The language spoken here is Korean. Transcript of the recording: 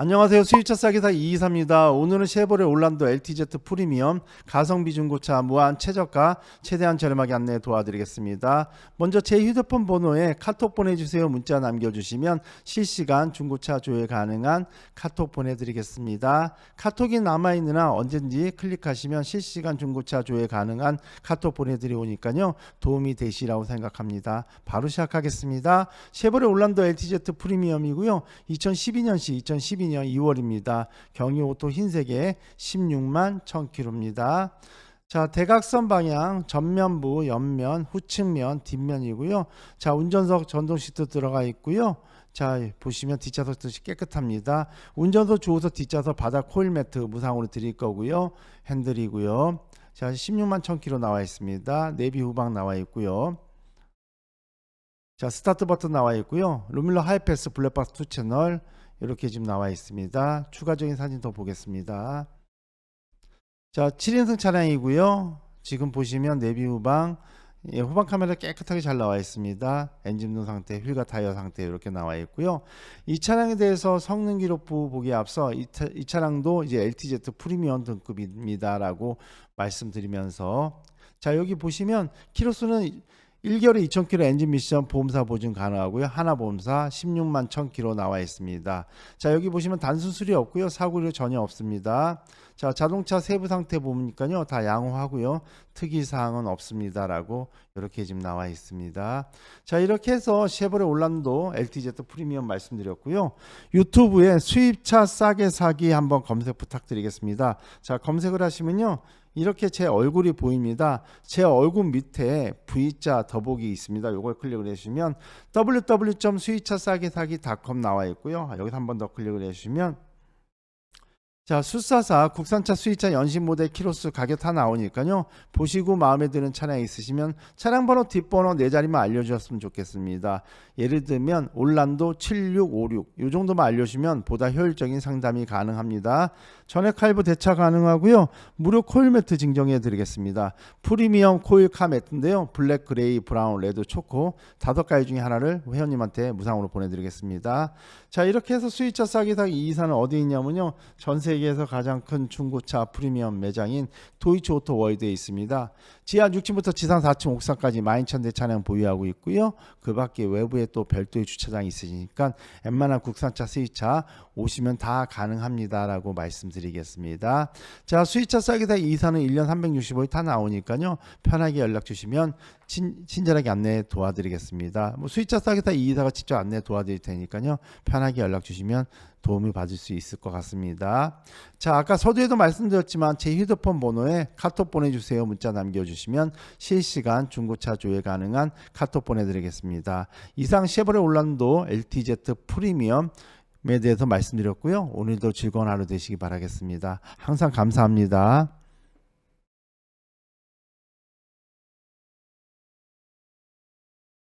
안녕하세요. 수입차 싸기사 이이사입니다. 오늘은 쉐보레 올란도 LTZ 프리미엄 가성비 중고차 무한 최저가 최대한 저렴하게 안내 도와드리겠습니다. 먼저 제 휴대폰 번호에 카톡 보내주세요. 문자 남겨주시면 실시간 중고차 조회 가능한 카톡 보내드리겠습니다. 카톡이 남아있느나 언제든지 클릭하시면 실시간 중고차 조회 가능한 카톡 보내드리오니까요. 도움이 되시라고 생각합니다. 바로 시작하겠습니다. 쉐보레 올란도 LTZ 프리미엄이고요. 2012년식 2012년 2월입니다. 경유오토 흰색에 16만 1000km입니다. 자, 대각선 방향 전면부, 옆면, 후측면, 뒷면이고요. 자, 운전석 전동 시트 들어가 있고요. 자, 보시면 뒷좌석 뜻이 깨끗합니다. 운전석 주호석 뒷좌석 바닥 코일 매트 무상으로 드릴 거고요. 핸들이고요. 자, 16만 1000km 나와 있습니다. 내비 후방 나와 있고요. 자, 스타트 버튼 나와 있고요. 루밀러 하이패스 블랙박스 2 채널 이렇게 지금 나와 있습니다. 추가적인 사진 더 보겠습니다. 자, 7인승 차량이고요. 지금 보시면 내비 후방 예, 후방 카메라 깨끗하게 잘 나와 있습니다. 엔진 등 상태, 휠과 타이어 상태 이렇게 나와 있고요. 이 차량에 대해서 성능 기록부 보기에 앞서 이, 차, 이 차량도 이제 LTZ 프리미엄 등급입니다라고 말씀드리면서 자 여기 보시면 키로수는 1개월에 2,000km 엔진 미션 보험사 보증 가능하고요. 하나 보험사 16만 1,000km 나와 있습니다. 자, 여기 보시면 단순 수리 없고요. 사고료 전혀 없습니다. 자, 자동차 세부 상태 보니까요. 다 양호하고요. 특이 사항은 없습니다라고 이렇게 지금 나와 있습니다. 자, 이렇게 해서 쉐보레 올란도 LTZ 프리미엄 말씀드렸고요. 유튜브에 수입차 싸게 사기 한번 검색 부탁드리겠습니다. 자, 검색을 하시면요. 이렇게 제 얼굴이 보입니다. 제 얼굴 밑에 V자 더보기 있습니다. 요걸 클릭을 해주시면 www.수입차싸게사기.com 나와 있고요. 여기서 한 번 더 클릭을 해주시면 자 수사사 국산차 수입차 연식 모델 키로수 가격 다 나오니까요. 보시고 마음에 드는 차량 있으시면 차량 번호 뒷번호 네 자리만 알려주셨으면 좋겠습니다. 예를 들면 올란도 7656 이 정도만 알려주시면 보다 효율적인 상담이 가능합니다. 전액 할부 대차 가능하고요. 무료 코일 매트 증정해 드리겠습니다. 프리미엄 코일 카 매트인데요. 블랙 그레이 브라운 레드 초코 다섯 가지 중에 하나를 회원님한테 무상으로 보내드리겠습니다. 자 이렇게 해서 수입차 싸게 사기 이 이사는 어디 있냐면요. 전세 계에서 가장 큰 중고차 프리미엄 매장인 도이치 오토 월드에 있습니다 지하 6층부터 지상 4층 옥상까지 12,000대 차량 보유하고 있고요 그 밖에 외부에 또 별도의 주차장이 있으니까 웬만한 국산차 수입차 오시면 다 가능합니다라고 말씀드리겠습니다 자 수입차 싸게 사기 이사는 1년 365일 다 나오니까요 편하게 연락 주시면 친, 친절하게 안내 도와드리겠습니다. 뭐 수입차 싸게다 이이사가 직접 안내 도와드릴 테니까요. 편하게 연락 주시면 도움이 받을 수 있을 것 같습니다. 자, 아까 서두에도 말씀드렸지만 제 휴대폰 번호에 카톡 보내주세요. 문자 남겨주시면 실시간 중고차 조회 가능한 카톡 보내드리겠습니다. 이상 쉐보레 올란도 LTZ 프리미엄 에 대해서 말씀드렸고요. 오늘도 즐거운 하루 되시기 바라겠습니다. 항상 감사합니다.